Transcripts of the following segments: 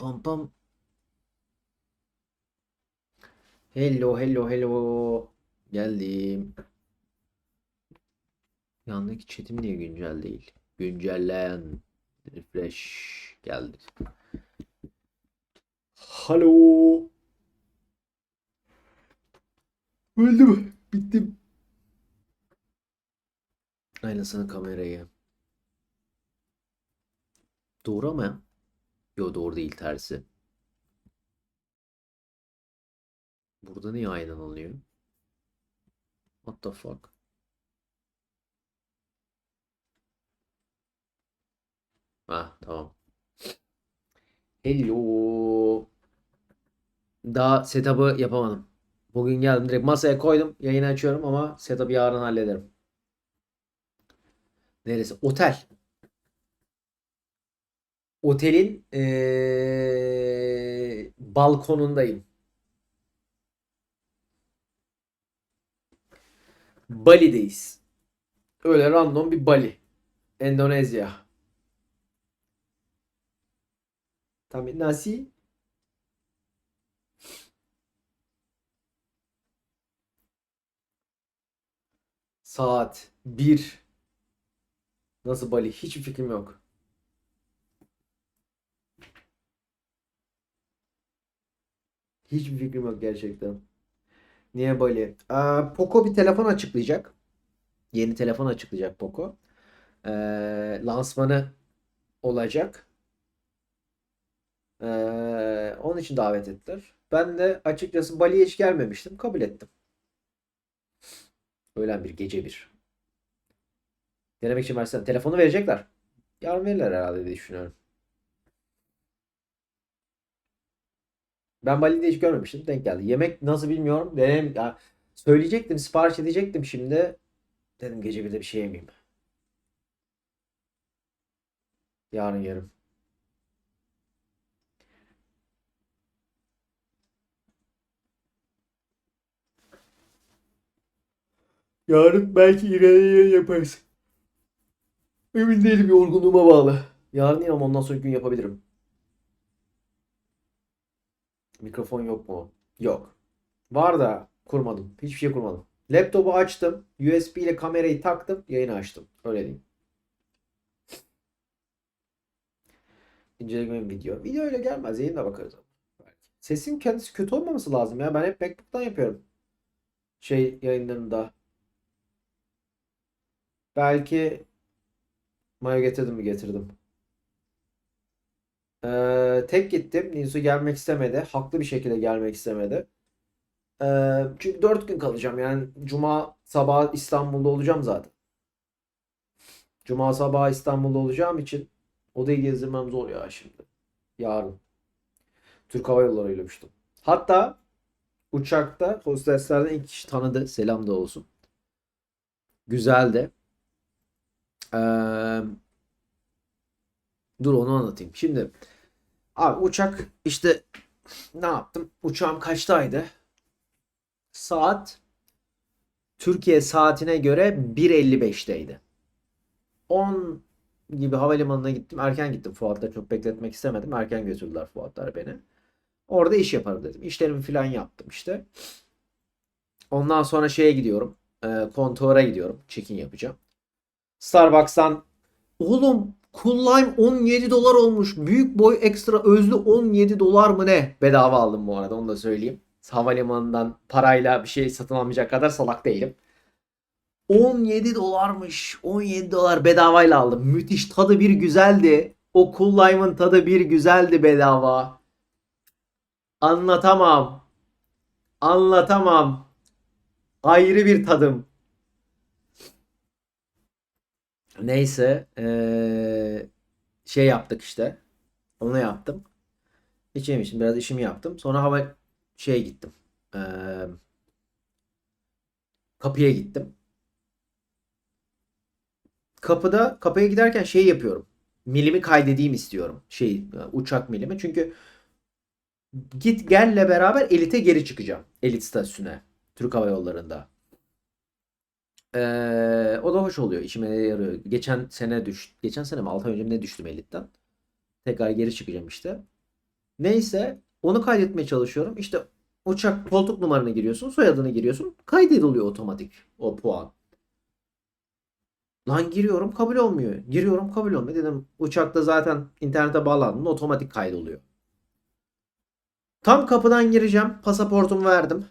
pam pam. Hello hello hello. Geldim. Yandaki chatim niye güncel değil? Güncellen. Refresh geldi. Hello. Öldü mü? Bittim. Aynasına kamerayı. Doğru ama ya. Yo doğru değil tersi. Burada niye aynen oluyor? What the fuck? Ah tamam. Hello. Daha setup'ı yapamadım. Bugün geldim direkt masaya koydum. Yayını açıyorum ama setup'ı yarın hallederim. Neresi? Otel. Otelin eee, balkonundayım. Bali'deyiz. Öyle random bir Bali. Endonezya. Tabii nasi? Saat 1. Nasıl Bali? Hiçbir fikrim yok. Hiçbir fikrim yok gerçekten. Niye Bali? Aa, Poco bir telefon açıklayacak. Yeni telefon açıklayacak Poco. Ee, lansmanı olacak. Ee, onun için davet ettiler. Ben de açıkçası Bali'ye hiç gelmemiştim. Kabul ettim. Öğlen bir, gece bir. Denemek için versene. Telefonu verecekler. Yarın verirler herhalde diye düşünüyorum. Ben Bali'de hiç görmemiştim. Denk geldi. Yemek nasıl bilmiyorum. Denem, ya, söyleyecektim, sipariş edecektim şimdi. Dedim gece bir de bir şey yemeyeyim. Yarın yerim. Yarın belki İrela'ya yaparız. Emin değilim yorgunluğuma bağlı. Yarın ama ondan sonraki gün yapabilirim. Mikrofon yok mu? Yok. Var da kurmadım. Hiçbir şey kurmadım. Laptopu açtım. USB ile kamerayı taktım. Yayını açtım. Öyle diyeyim. İnceleme video. Video öyle gelmez. Yayında bakarız. Sesin kendisi kötü olmaması lazım ya. Ben hep MacBook'tan yapıyorum. Şey yayınlarında. Belki Maya getirdim mi getirdim. Ee, tek gittim. Ninsu gelmek istemedi. Haklı bir şekilde gelmek istemedi. Ee, çünkü 4 gün kalacağım. Yani Cuma sabah İstanbul'da olacağım zaten. Cuma sabah İstanbul'da olacağım için odayı gezdirmem zor ya şimdi. Yarın. Türk Hava Yolları uçtum. Hatta uçakta hosteslerden ilk kişi tanıdı. Selam da olsun. Güzeldi. Ee, dur onu anlatayım. Şimdi abi uçak işte ne yaptım? Uçağım kaçtaydı? Saat Türkiye saatine göre 1.55'teydi. 10 gibi havalimanına gittim. Erken gittim Fuat'ta çok bekletmek istemedim. Erken götürdüler Fuatlar beni. Orada iş yaparım dedim. İşlerimi falan yaptım işte. Ondan sonra şeye gidiyorum. E, kontuara gidiyorum. Check-in yapacağım. Starbucks'tan oğlum Cool Lime 17 dolar olmuş. Büyük boy ekstra özlü 17 dolar mı ne? Bedava aldım bu arada onu da söyleyeyim. Havalimanından parayla bir şey satın almayacak kadar salak değilim. 17 dolarmış. 17 dolar bedavayla aldım. Müthiş tadı bir güzeldi. O Cool tadı bir güzeldi bedava. Anlatamam. Anlatamam. Ayrı bir tadım. Neyse eee, şey yaptık işte. Onu yaptım. Hiç yemişim. Biraz işimi yaptım. Sonra hava şeye gittim. Eee, kapıya gittim. Kapıda kapıya giderken şey yapıyorum. Milimi kaydedeyim istiyorum. Şey uçak milimi. Çünkü git gelle beraber elite geri çıkacağım. Elit statüsüne. Türk Hava Yolları'nda. Ee, o da hoş oluyor. İşime yarıyor. Geçen sene düş, geçen sene mi 6 ay önce ne düştüm elitten. Tekrar geri çıkacağım işte. Neyse onu kaydetmeye çalışıyorum. İşte uçak koltuk numaranı giriyorsun, soyadını giriyorsun. Kaydediliyor otomatik o puan. Lan giriyorum kabul olmuyor. Giriyorum kabul olmuyor. Dedim uçakta zaten internete bağlandın otomatik kaydoluyor. Tam kapıdan gireceğim. Pasaportumu verdim.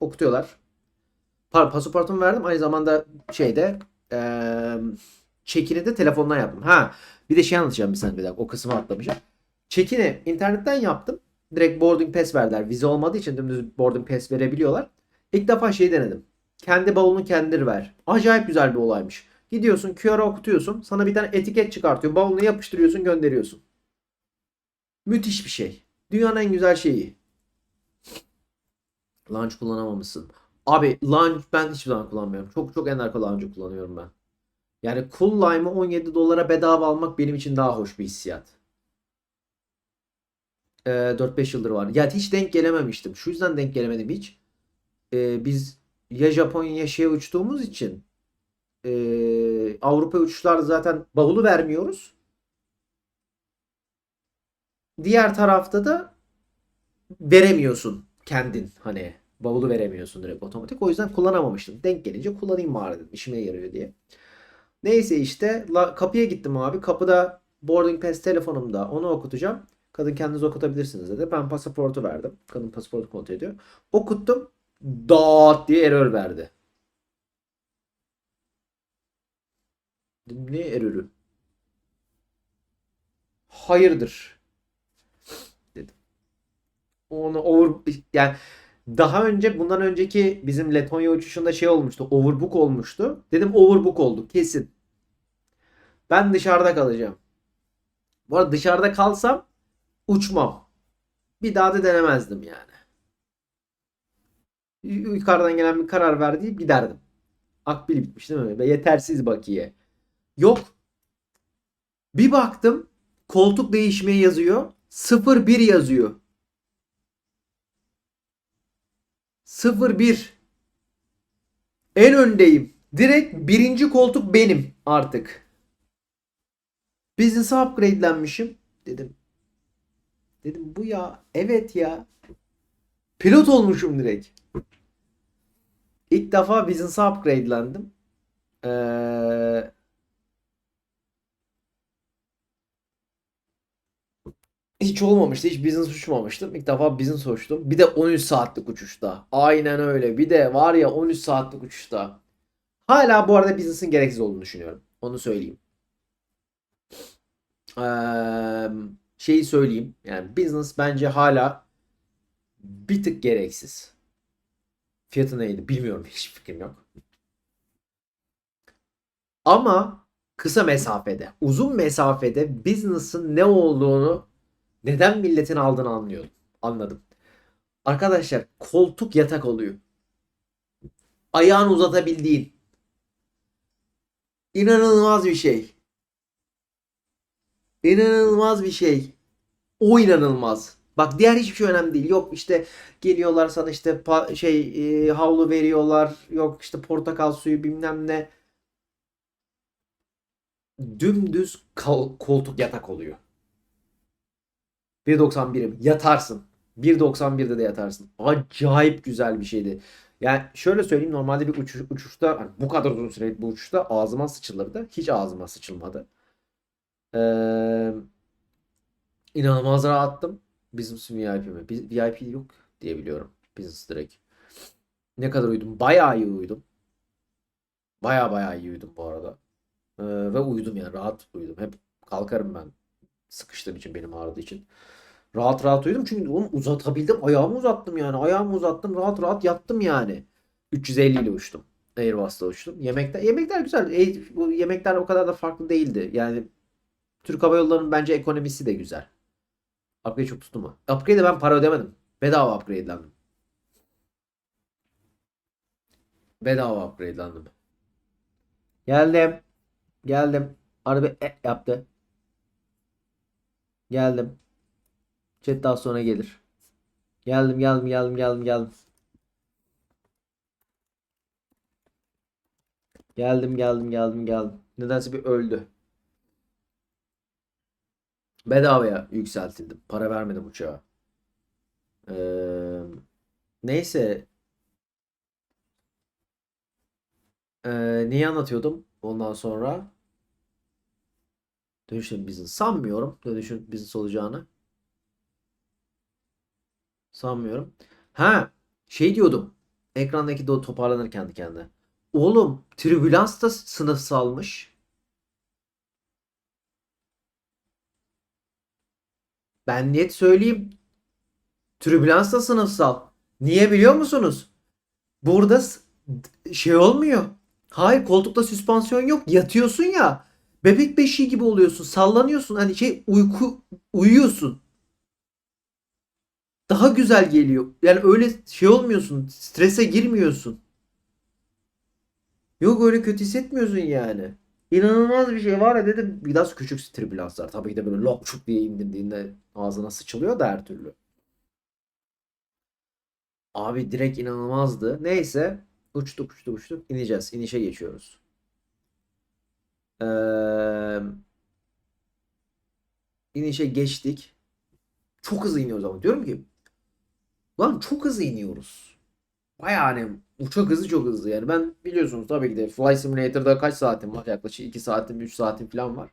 Okutuyorlar. Pa- pasaportumu verdim. Aynı zamanda şeyde çekini de telefondan yaptım. Ha bir de şey anlatacağım bir saniye bir dakika. O kısmı atlamışım. Çekini internetten yaptım. Direkt boarding pass verdiler. Vize olmadığı için dümdüz boarding pass verebiliyorlar. İlk defa şey denedim. Kendi bavulunu kendir ver. Acayip güzel bir olaymış. Gidiyorsun QR'a okutuyorsun. Sana bir tane etiket çıkartıyor. Bavulunu yapıştırıyorsun gönderiyorsun. Müthiş bir şey. Dünyanın en güzel şeyi. Launch kullanamamışsın. Abi launch ben hiçbir zaman kullanmıyorum. Çok çok ender launch'u kullanıyorum ben. Yani Cool Lime'ı 17 dolara bedava almak benim için daha hoş bir hissiyat. Ee, 4-5 yıldır var. Ya hiç denk gelememiştim. Şu yüzden denk gelemedim hiç. Ee, biz ya Japonya ya şeye uçtuğumuz için ee, Avrupa uçuşlarda zaten bavulu vermiyoruz. Diğer tarafta da veremiyorsun kendin hani bavulu veremiyorsun direkt otomatik. O yüzden kullanamamıştım. Denk gelince kullanayım bari dedim. İşime yarıyor diye. Neyse işte la, kapıya gittim abi. Kapıda boarding pass telefonumda onu okutacağım. Kadın kendiniz okutabilirsiniz dedi. Ben pasaportu verdim. Kadın pasaportu kontrol ediyor. Okuttum. Dağıt diye error verdi. Ne error'ü? Hayırdır? Dedim. Onu over yani daha önce bundan önceki bizim Letonya uçuşunda şey olmuştu. Overbook olmuştu. Dedim overbook oldu kesin. Ben dışarıda kalacağım. Bu arada dışarıda kalsam uçmam. Bir daha da denemezdim yani. Yukarıdan gelen bir karar verdiği giderdim. Akbil bitmiş değil mi? Ve yetersiz bakiye. Yok. Bir baktım koltuk değişmeye yazıyor. 01 yazıyor. 01. En öndeyim. Direkt birinci koltuk benim artık. Business'a upgrade'lenmişim. Dedim. Dedim bu ya. Evet ya. Pilot olmuşum direkt. İlk defa business'a upgrade'lendim. Ee, hiç olmamıştı. Hiç business uçmamıştım. İlk defa business uçtum. Bir de 13 saatlik uçuşta. Aynen öyle. Bir de var ya 13 saatlik uçuşta. Hala bu arada business'ın gereksiz olduğunu düşünüyorum. Onu söyleyeyim. Eee, şeyi söyleyeyim. Yani business bence hala bir tık gereksiz. Fiyatı neydi bilmiyorum. Hiç fikrim yok. Ama kısa mesafede, uzun mesafede business'ın ne olduğunu neden milletin aldığını anlıyorum. Anladım. Arkadaşlar koltuk yatak oluyor. Ayağını uzatabildiğin. İnanılmaz bir şey. İnanılmaz bir şey. O inanılmaz. Bak diğer hiçbir şey önemli değil. Yok işte geliyorlar sana işte şey e, havlu veriyorlar. Yok işte portakal suyu bilmem ne. Dümdüz koltuk yatak oluyor. 1.91'im. Yatarsın. 1.91'de de yatarsın. Acayip güzel bir şeydi. Yani şöyle söyleyeyim normalde bir uçuş, uçuşta hani bu kadar uzun sürelik bu uçuşta ağzıma sıçılırdı. Hiç ağzıma sıçılmadı. Ee, inanılmaz rahattım. Business VIP mi? VIP yok diye biliyorum. Business direkt. Ne kadar uyudum? Bayağı iyi uyudum. Bayağı bayağı iyi uyudum bu arada. Ee, ve uyudum yani rahat uyudum. Hep kalkarım ben sıkıştığım için benim ağrıdığı için. Rahat rahat uyudum çünkü oğlum uzatabildim. Ayağımı uzattım yani. Ayağımı uzattım. Rahat rahat yattım yani. 350 ile uçtum. Airbus'ta uçtum. Yemekler yemekler güzel. E, bu yemekler o kadar da farklı değildi. Yani Türk Hava Yolları'nın bence ekonomisi de güzel. Upgrade çok tuttu mu? Upgrade'e ben para ödemedim. Bedava upgrade'lendim. Bedava upgrade'lendim. Geldim. Geldim. Araba e yaptı. Geldim. Chat daha sonra gelir. Geldim geldim geldim geldim geldim. Geldim geldim geldim geldim. Nedense bir öldü. Bedavaya yükseltildim. Para vermedim uçağa. Ee, neyse. Ee, neyi anlatıyordum ondan sonra? Dönüşüm business. Sanmıyorum dönüşüm business olacağını. Sanmıyorum. Ha şey diyordum. Ekrandaki de toparlanır kendi kendine. Oğlum Tribülans da sınıfsalmış. Ben net söyleyeyim. Tribülans da sınıfsal. Niye biliyor musunuz? Burada şey olmuyor. Hayır koltukta süspansiyon yok. Yatıyorsun ya. Bebek beşiği gibi oluyorsun. Sallanıyorsun. Hani şey uyku uyuyorsun. Daha güzel geliyor. Yani öyle şey olmuyorsun. Strese girmiyorsun. Yok öyle kötü hissetmiyorsun yani. İnanılmaz bir şey var ya dedim. Biraz küçük tribülanslar. Tabii ki de böyle lokçuk diye indirdiğinde ağzına sıçılıyor da her türlü. Abi direkt inanılmazdı. Neyse. Uçtuk uçtuk uçtuk. İneceğiz. İnişe geçiyoruz. Ee, inişe geçtik. Çok hızlı iniyoruz ama. Diyorum ki lan çok hızlı iniyoruz. Bayağı hani uçak hızı çok hızlı yani. Ben biliyorsunuz tabii ki de Flight Simulator'da kaç saatim var? Yaklaşık 2 saatim 3 saatim falan var.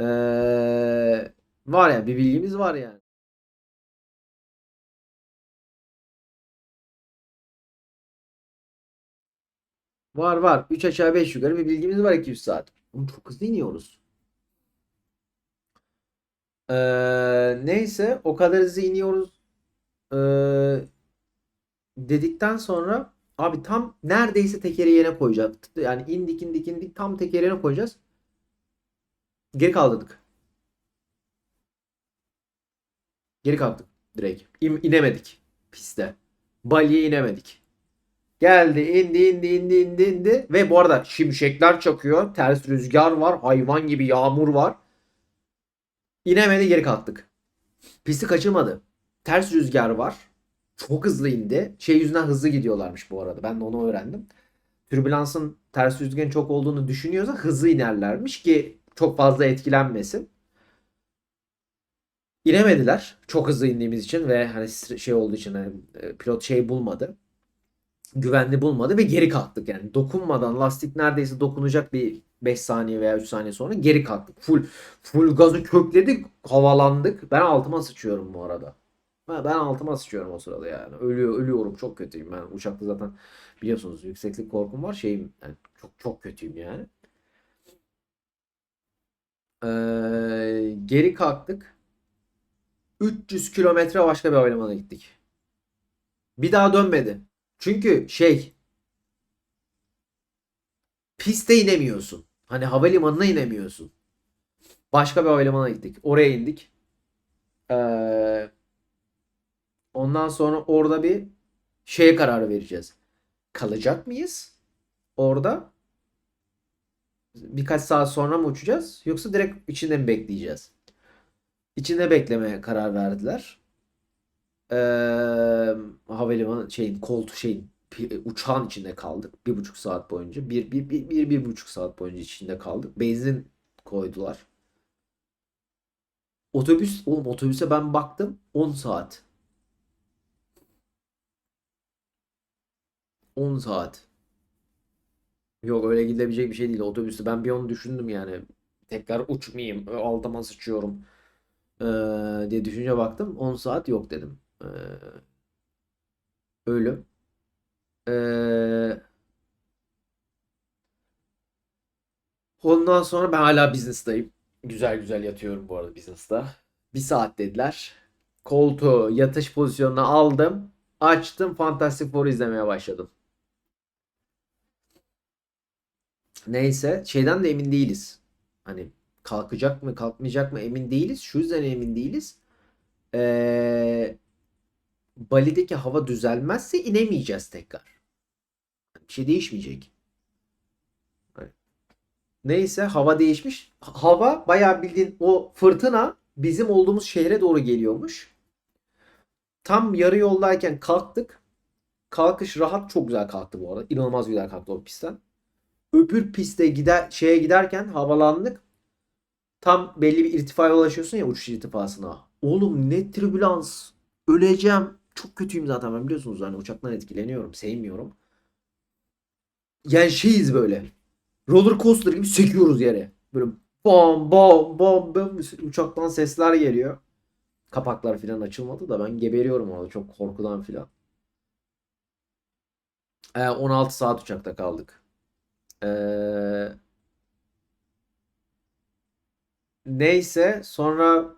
Ee, var ya bir bilgimiz var yani. Var var. 3 aşağı 5 yukarı bir bilgimiz var 200 saat. Oğlum çok hızlı iniyoruz. Ee, neyse o kadar hızlı iniyoruz. Ee, dedikten sonra abi tam neredeyse tekeri yerine koyacağız. Yani indik indik indik tam tekeri yerine koyacağız. Geri kaldırdık. Geri kalktık direkt. İn, inemedik piste. Bali'ye inemedik. Geldi indi indi indi indi indi. Ve bu arada şimşekler çakıyor. Ters rüzgar var. Hayvan gibi yağmur var. İnemedi geri kalktık. Pisti kaçırmadı. Ters rüzgar var. Çok hızlı indi. Şey yüzünden hızlı gidiyorlarmış bu arada. Ben de onu öğrendim. Türbülansın ters rüzgarın çok olduğunu düşünüyorsa hızlı inerlermiş ki çok fazla etkilenmesin. İnemediler. Çok hızlı indiğimiz için ve hani şey olduğu için hani e, pilot şey bulmadı. Güvenli bulmadı ve geri kalktık yani. Dokunmadan lastik neredeyse dokunacak bir 5 saniye veya 3 saniye sonra geri kalktık. Full full gazı kökledik, havalandık. Ben altıma sıçıyorum bu arada. Ben, altıma sıçıyorum o sırada yani. Ölüyor, ölüyorum. Çok kötüyüm ben. Uçakta zaten biliyorsunuz yükseklik korkum var. Şeyim yani çok çok kötüyüm yani. Ee, geri kalktık. 300 kilometre başka bir havalimanına gittik. Bir daha dönmedi. Çünkü şey piste inemiyorsun. Hani havalimanına inemiyorsun. Başka bir havalimanına gittik. Oraya indik. Ee, ondan sonra orada bir şeye karar vereceğiz. Kalacak mıyız? Orada birkaç saat sonra mı uçacağız? Yoksa direkt içinde mi bekleyeceğiz? İçinde beklemeye karar verdiler. Ee, havalimanı şeyin koltuğu şeyin uçağın içinde kaldık. Bir buçuk saat boyunca. Bir, bir, bir, bir, bir buçuk saat boyunca içinde kaldık. Benzin koydular. Otobüs, oğlum otobüse ben baktım 10 saat. 10 saat. Yok öyle gidilebilecek bir şey değil otobüste. Ben bir onu düşündüm yani. Tekrar uçmayayım. Altıma sıçıyorum. Ee, diye düşünce baktım. 10 saat yok dedim. Ee, ölüm. Ee, ondan sonra ben hala business'tayım. Güzel güzel yatıyorum bu arada business'ta. Bir saat dediler. Koltuğu yatış pozisyonuna aldım. Açtım. Fantastic Four izlemeye başladım. Neyse. Şeyden de emin değiliz. Hani kalkacak mı kalkmayacak mı emin değiliz. Şu yüzden emin değiliz. Ee, Bali'deki hava düzelmezse inemeyeceğiz tekrar. Bir şey değişmeyecek. Hani Neyse hava değişmiş. Hava bayağı bildiğin o fırtına bizim olduğumuz şehre doğru geliyormuş. Tam yarı yoldayken kalktık. Kalkış rahat çok güzel kalktı bu arada. İnanılmaz güzel kalktı o pistten. Öbür piste gider şeye giderken havalandık. tam belli bir irtifaya ulaşıyorsun ya uçuş irtifasına. Oğlum ne tribülans. Öleceğim. Çok kötüyüm zaten ben biliyorsunuz hani uçaktan etkileniyorum. Sevmiyorum. Yani şeyiz böyle. Roller coaster gibi sekiyoruz yere. Böyle bom bom bom bom uçaktan sesler geliyor. Kapaklar falan açılmadı da ben geberiyorum orada çok korkudan filan. Ee, 16 saat uçakta kaldık. Ee, neyse sonra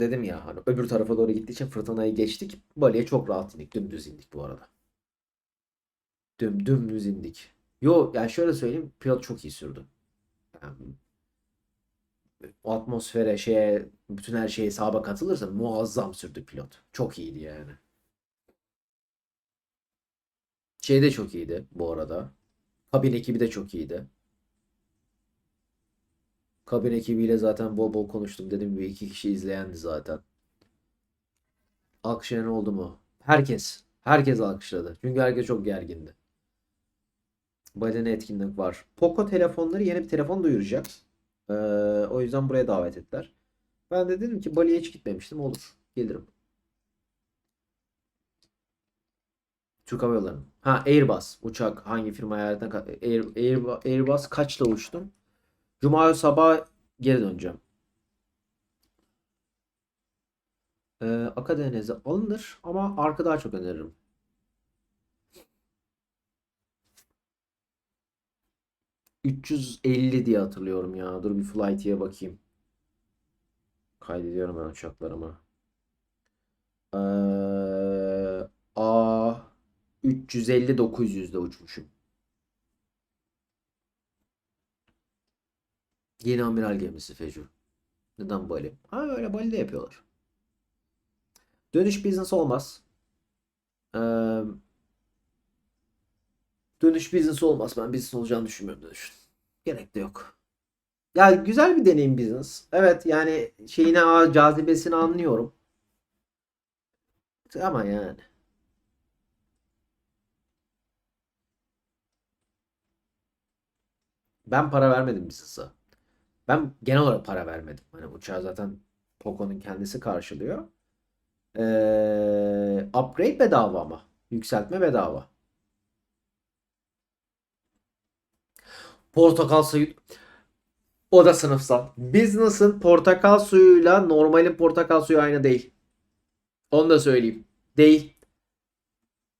dedim ya hani öbür tarafa doğru gittiği için fırtınayı geçtik. Bali'ye çok rahat indik. Dümdüz indik bu arada. Düm, dümdüz indik. Yo yani şöyle söyleyeyim pilot çok iyi sürdü. Yani o atmosfere şeye bütün her şeye hesaba katılırsa muazzam sürdü pilot. Çok iyiydi yani. Şey de çok iyiydi bu arada. Kabin ekibi de çok iyiydi. Kabin ekibiyle zaten bol bol konuştum. Dedim bir iki kişi izleyendi zaten. Alkışlayan oldu mu? Herkes. Herkes alkışladı. Çünkü herkes çok gergindi. Badene etkinlik var. Poco telefonları yeni bir telefon duyuracak. Ee, o yüzden buraya davet ettiler. Ben de dedim ki Bali'ye hiç gitmemiştim. Olur. Gelirim. Türk Hava Yolları. Ha Airbus. Uçak hangi firma hayatına ka- Air, Air, Airbus kaçla uçtum? Cuma sabah geri döneceğim. Ee, Akadeniz'e alınır ama arka daha çok öneririm. ...350 diye hatırlıyorum ya. Dur bir Flight'e bakayım. Kaydediyorum ben uçaklarımı. Ee, A 350 900'de uçmuşum. Yeni amiral gemisi Fecu. Neden Bali? Ha öyle Bali'de yapıyorlar. Dönüş business olmaz. Ee, dönüş business olmaz. Ben business olacağını düşünmüyorum dönüşün. Gerek de yok. Ya güzel bir deneyim business. Evet yani şeyine cazibesini anlıyorum. Ama yani. Ben para vermedim business'a. Ben genel olarak para vermedim. Hani uçağı zaten Poco'nun kendisi karşılıyor. Ee, upgrade bedava ama. Yükseltme bedava. Portakal suyu o da sınıfsal. Business'ın portakal suyuyla normalin portakal suyu aynı değil. Onu da söyleyeyim. Değil.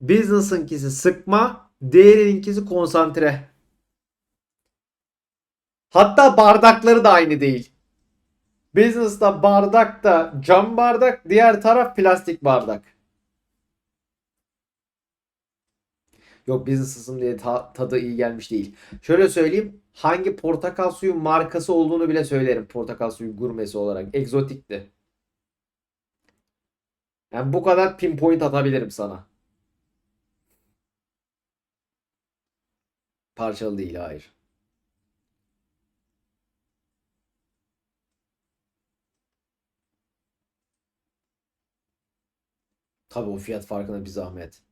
Business'ınkisi sıkma, diğerininkisi konsantre. Hatta bardakları da aynı değil. Business'ta bardak da cam bardak, diğer taraf plastik bardak. Yok business ısım diye ta- tadı iyi gelmiş değil. Şöyle söyleyeyim. Hangi portakal suyu markası olduğunu bile söylerim. Portakal suyu gurmesi olarak. Egzotikti. Yani bu kadar pinpoint atabilirim sana. Parçalı değil hayır. Tabii o fiyat farkına bir zahmet.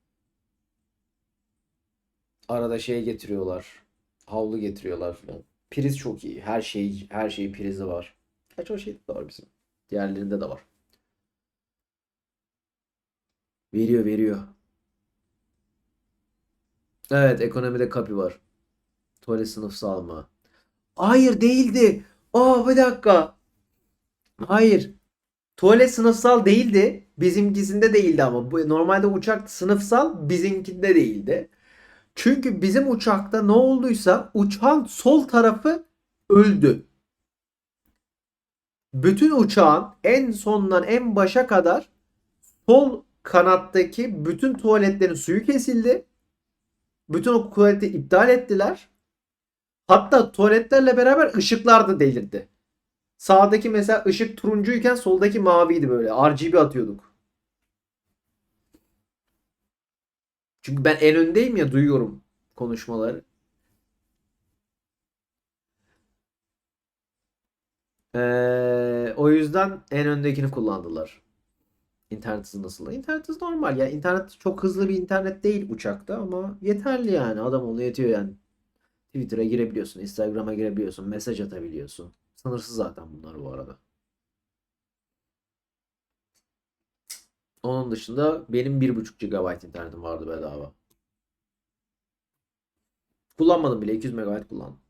Arada şey getiriyorlar. Havlu getiriyorlar falan. Priz çok iyi. Her şey her şeyin prizi var. Gerçi o şey de var bizim. Diğerlerinde de var. Veriyor veriyor. Evet ekonomide kapi var. Tuvalet sınıfsal mı? Hayır değildi. Aa bir dakika. Hayır. Tuvalet sınıfsal değildi. Bizimkisinde değildi ama. Normalde uçak sınıfsal bizimkinde değildi. Çünkü bizim uçakta ne olduysa uçağın sol tarafı öldü. Bütün uçağın en sondan en başa kadar sol kanattaki bütün tuvaletlerin suyu kesildi. Bütün o tuvaleti iptal ettiler. Hatta tuvaletlerle beraber ışıklar da delirdi. Sağdaki mesela ışık turuncuyken soldaki maviydi böyle. RGB atıyorduk. Çünkü ben en öndeyim ya duyuyorum konuşmaları. Ee, o yüzden en öndekini kullandılar. İnternet hızı nasıl? İnternet hızı normal ya. İnternet çok hızlı bir internet değil uçakta ama yeterli yani. Adam onu yetiyor yani. Twitter'a girebiliyorsun, Instagram'a girebiliyorsun, mesaj atabiliyorsun. Sınırsız zaten bunlar bu arada. Onun dışında benim 1.5 GB internetim vardı bedava. Kullanmadım bile 200 MB kullandım.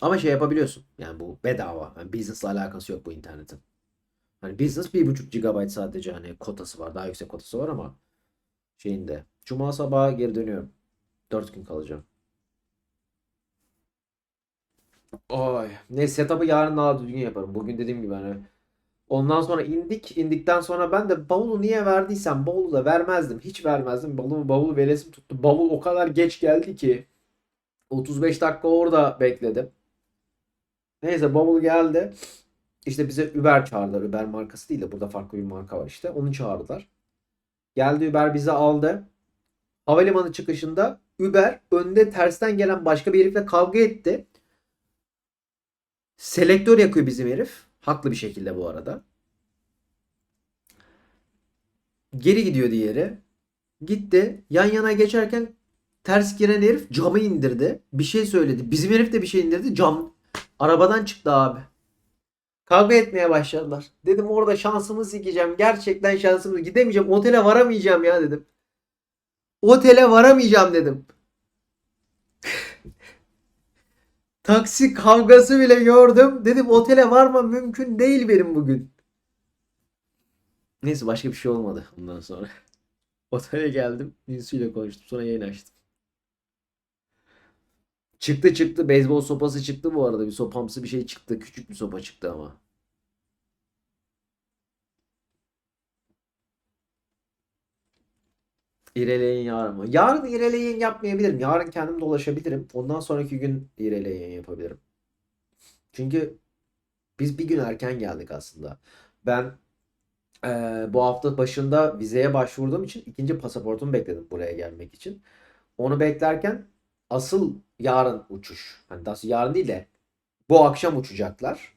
Ama şey yapabiliyorsun. Yani bu bedava. Yani business'la alakası yok bu internetin. Hani business 1.5 GB sadece hani kotası var. Daha yüksek kotası var ama şeyinde. Cuma sabahı geri dönüyorum. 4 gün kalacağım. Ay. Ne setup'ı yarın daha düzgün yaparım. Bugün dediğim gibi hani Ondan sonra indik. indikten sonra ben de bavulu niye verdiysem bavulu da vermezdim. Hiç vermezdim. Bavulu, bavulu veresim tuttu. Bavul o kadar geç geldi ki 35 dakika orada bekledim. Neyse bavul geldi. İşte bize Uber çağırdılar. Uber markası değil de burada farklı bir marka var işte. Onu çağırdılar. Geldi Uber bizi aldı. Havalimanı çıkışında Uber önde tersten gelen başka bir herifle kavga etti. Selektör yakıyor bizim herif. Haklı bir şekilde bu arada. Geri gidiyor diğeri. Gitti. Yan yana geçerken ters giren herif camı indirdi. Bir şey söyledi. Bizim herif de bir şey indirdi. Cam arabadan çıktı abi. Kavga etmeye başladılar. Dedim orada şansımı sikeceğim. Gerçekten şansımı gidemeyeceğim. Otele varamayacağım ya dedim. Otele varamayacağım dedim. Taksi kavgası bile gördüm. Dedim otele varmam mümkün değil benim bugün. Neyse başka bir şey olmadı ondan sonra. Otele geldim. Birisiyle konuştum. Sonra yayın açtım. Çıktı çıktı. Beyzbol sopası çıktı bu arada. Bir sopamsı bir şey çıktı. Küçük bir sopa çıktı ama. İreleyin yarın mı? Yarın ireleyin yapmayabilirim. Yarın kendim dolaşabilirim. Ondan sonraki gün ireleyin yapabilirim. Çünkü biz bir gün erken geldik aslında. Ben eee, bu hafta başında vizeye başvurduğum için ikinci pasaportumu bekledim buraya gelmek için. Onu beklerken asıl yarın uçuş. Hani daha yarın değil de bu akşam uçacaklar.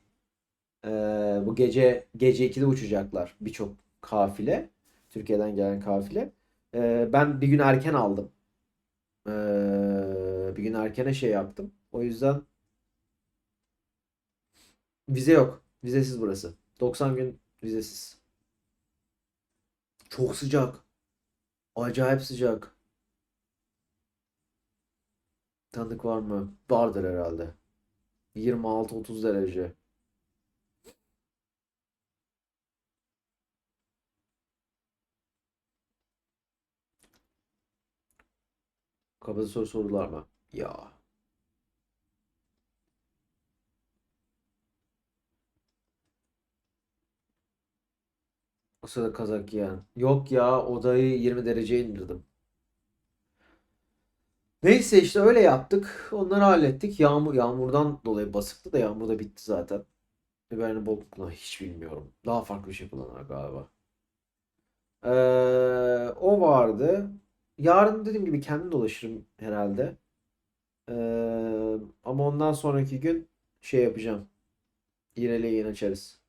Eee, bu gece gece 2'de uçacaklar birçok kafile. Türkiye'den gelen kafile. Eee, ben bir gün erken aldım. Eee, bir gün erkene şey yaptım. O yüzden vize yok. Vizesiz burası. 90 gün vizesiz. Çok sıcak. Acayip sıcak. Tanıdık var mı? Vardır herhalde. 26-30 derece. Kafada soru sorular mı? Ya. O sırada kazak giyen. Yok ya odayı 20 dereceye indirdim. Neyse işte öyle yaptık. Onları hallettik. Yağmur yağmurdan dolayı basıktı da yağmur da bitti zaten. Biberini bol hiç bilmiyorum. Daha farklı bir şey kullanır galiba. Ee, o vardı. Yarın dediğim gibi kendim dolaşırım herhalde. Ee, ama ondan sonraki gün şey yapacağım. İrele yayın açarız.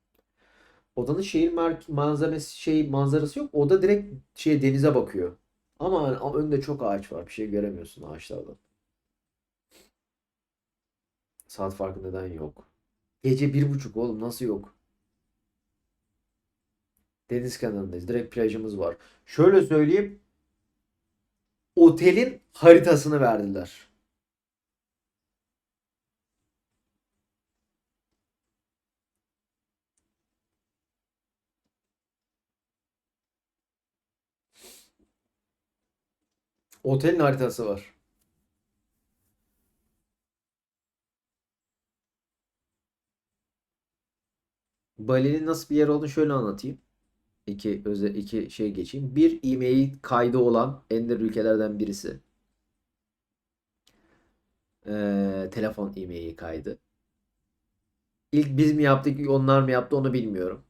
Odanın şehir manzarası şey manzarası yok. Oda direkt şey denize bakıyor. Ama ama önünde çok ağaç var. Bir şey göremiyorsun ağaçlardan. Saat farkı neden yok? Gece bir buçuk oğlum nasıl yok? Deniz kenarındayız. Direkt plajımız var. Şöyle söyleyeyim. Otelin haritasını verdiler. Otelin haritası var. Bali'nin nasıl bir yer olduğunu şöyle anlatayım. İki özel iki şey geçeyim. Bir e-mail kaydı olan ender ülkelerden birisi. Ee, telefon e-maili kaydı. İlk biz mi yaptık, onlar mı yaptı onu bilmiyorum.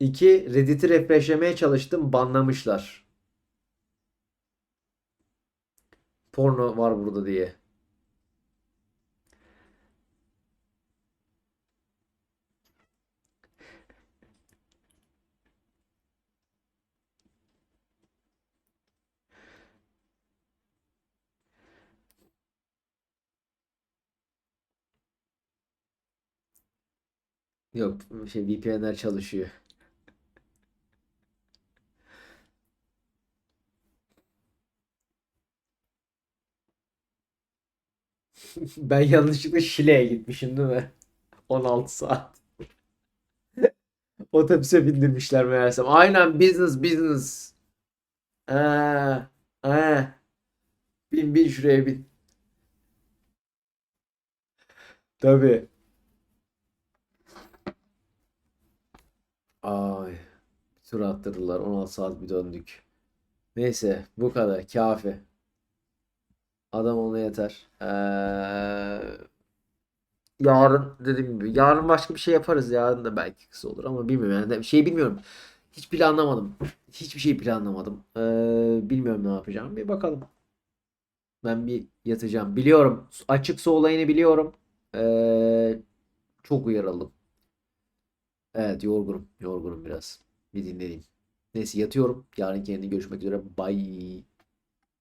İki, Reddit'i refreshlemeye çalıştım, banlamışlar. Porno var burada diye. Yok şey VPN'ler çalışıyor. Ben yanlışlıkla Şile'ye gitmişim değil mi? 16 saat. Otobüse bindirmişler meğersem. Aynen business business. Ee, ee. Bin bin şuraya bin. Tabii. Ay. Bir tur attırdılar. 16 saat bir döndük. Neyse bu kadar. Kafi. Adam ona yeter. Ee, yarın dediğim gibi. Yarın başka bir şey yaparız. Yarın da belki kısa olur ama bilmiyorum. Yani şey bilmiyorum. Hiç planlamadım. Hiçbir şey planlamadım. Ee, bilmiyorum ne yapacağım. Bir bakalım. Ben bir yatacağım. Biliyorum. Açık su olayını biliyorum. Ee, çok uyarıldım. Evet yorgunum. Yorgunum biraz. Bir dinleneyim. Neyse yatıyorum. Yarın kendine görüşmek üzere. Bye.